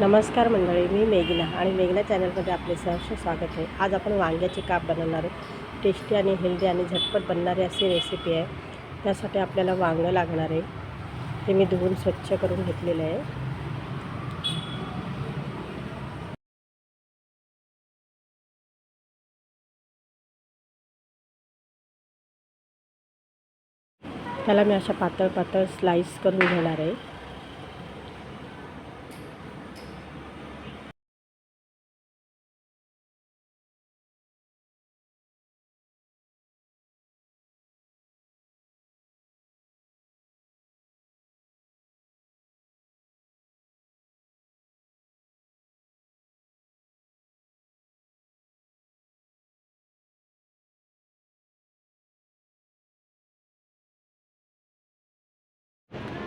नमस्कार मंडळी मी मेघना आणि मेघना चॅनलमध्ये आपले सहर्ष स्वागत आहे. आज आपण वांग्याचे काप बनवणार आहे टेस्टी आणि हेल्दी आणि झटपट बनणारी अशी रेसिपी आहे. त्यासाठी आपल्याला वांगं लागणार आहे. ते मी धुवून स्वच्छ करून घेतलेलं आहे. त्याला मी अशा पातळ पातळ स्लाईस करून घेणार आहे.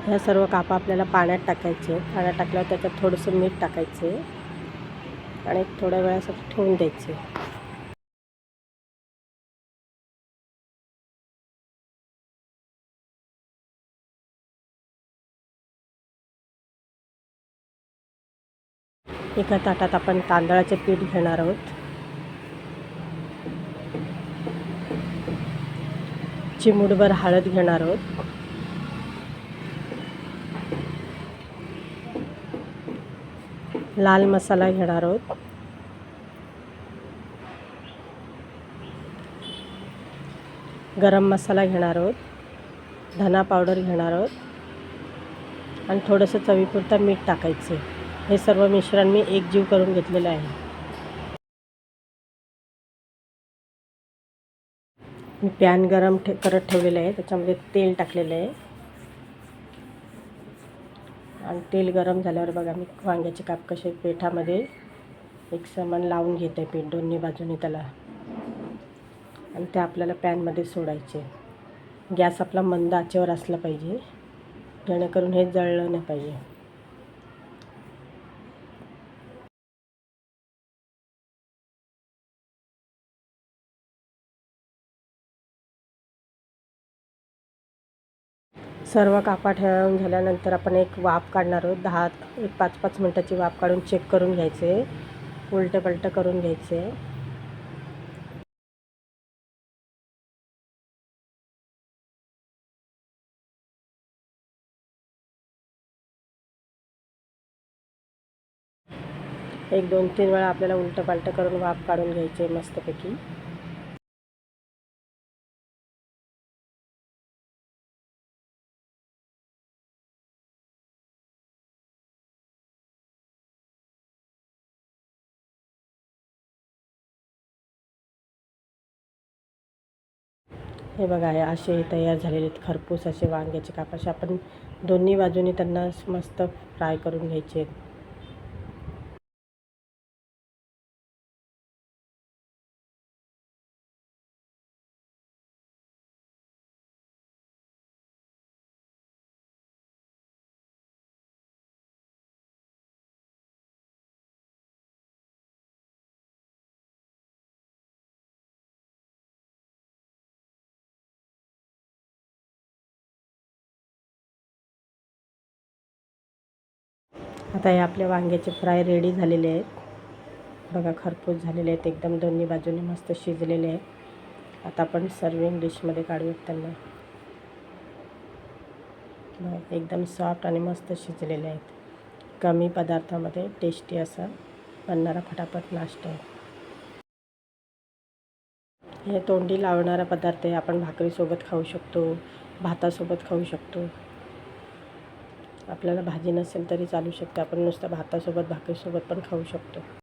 ह्या सर्व कापा आपल्याला पाण्यात टाकायचे पाण्यात टाकल्यावर त्याच्यात थोडंसं मीठ टाकायचे आणि थोड्या वेळासाठी ठेवून द्यायचे एका ताटात आपण तांदळाचे पीठ घेणार आहोत. चिमूडभर हळद घेणार आहोत. लाल मसाला घेणार आहोत. गरम मसाला घेणार आहोत. धना पावडर घेणार आहोत. आणि थोडंसं चवीपुरता मीठ टाकायचं. हे सर्व मिश्रण मी एकजीव करून घेतलेलं आहे. मी पॅन गरम ठे करत ठेवलेलं आहे. त्याच्यामध्ये तेल टाकलेलं आहे. आणि तेल गरम झाल्यावर बघा मी वांग्याचे काप कसे पेठामध्ये एक समान लावून घेते पीठ दोन्ही बाजूने त्याला. आणि ते आपल्याला पॅनमध्ये सोडायचे. गॅस आपला मंद आचेवर असला पाहिजे. जेणेकरून हे जळलं नाही पाहिजे. सर्व कापा ठेवून झाल्यानंतर आपण एक वाफ काढणार आहोत. दहा एक पाच पाच मिनटाची वाफ काढून चेक करून घ्यायचे. उलटं पलटं करून घ्यायचे. एक दोन तीन वेळा आपल्याला उलटं पालटं करून वाफ काढून घ्यायचे मस्तपैकी. हे बघा हे असे तयार झालेले आहेत. खरपूस असे वांग्याचे काप आपण दोन्ही बाजूनी त्यांना मस्त फ्राय करून घ्यायचे आहेत. आता हे आपल्या वांग्याचे फ्राय रेडी झालेले आहेत. बघा खरपूस झालेले आहेत. एकदम दोन्ही बाजूने मस्त शिजलेले आहेत. आता आपण सर्विंग डिशमध्ये काढूयात त्यांना. एकदम सॉफ्ट आणि मस्त शिजलेले आहेत. कमी पदार्थामध्ये टेस्टी असा बनणारा फटाफट नाश्ता आहे. हे तोंडी लावणारा पदार्थ आहे. आपण भाकरीसोबत खाऊ शकतो भातासोबत खाऊ शकतो. आपल्याला भाजी नसेल तरी चालू शकते. आपण नुसतं भातासोबत भाकरीसोबत पण खाऊ शकतो.